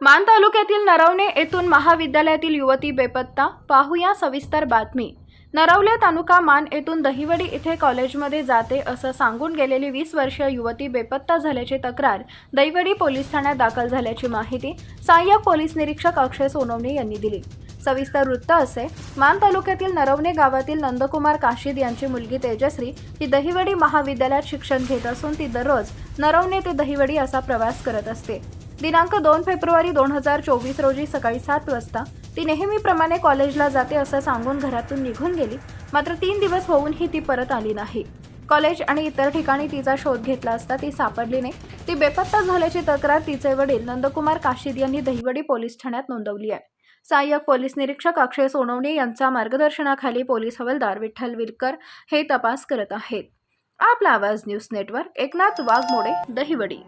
मान तालुक्यातील नरवणे येथून महाविद्यालयातील युवती बेपत्ता. पाहूया सविस्तर बातमी. नरवले तालुका मान येथून दहिवडी इथे कॉलेजमध्ये जाते असं सांगून गेलेली वीस वर्षीय युवती बेपत्ता झाल्याची तक्रार दहिवडी पोलीस ठाण्यात दाखल झाल्याची माहिती सहाय्यक पोलीस निरीक्षक अक्षय सोनवणे यांनी दिली. सविस्तर वृत्त असे मान तालुक्यातील नरवणे गावातील नंदकुमार काशीद यांची मुलगी तेजश्री ही दहिवडी महाविद्यालयात शिक्षण घेत असून ती दररोज नरवणे ते दहिवडी असा प्रवास करत असते. दिनांक दोन फेब्रुवारी दोन हजार चोवीस रोजी सकाळी सात वाजता ती नेहमीप्रमाणे कॉलेजला जाते असं सांगून घरातून निघून गेली. मात्र तीन दिवस होऊनही ती परत आली नाही. कॉलेज आणि इतर ठिकाणी तिचा शोध घेतला असता ती सापडली नाही. ती बेपत्ता झाल्याची तक्रार तिचे वडील नंदकुमार काशीद यांनी दहिवडी पोलीस ठाण्यात नोंदवली आहे. सहाय्यक पोलीस निरीक्षक अक्षय सोनवणे यांच्या मार्गदर्शनाखाली पोलीस हवालदार विठ्ठल विलकर हे तपास करत आहेत. आपला आवाज न्यूज नेटवर्क एकनाथ वाघमोडे दहिवडी.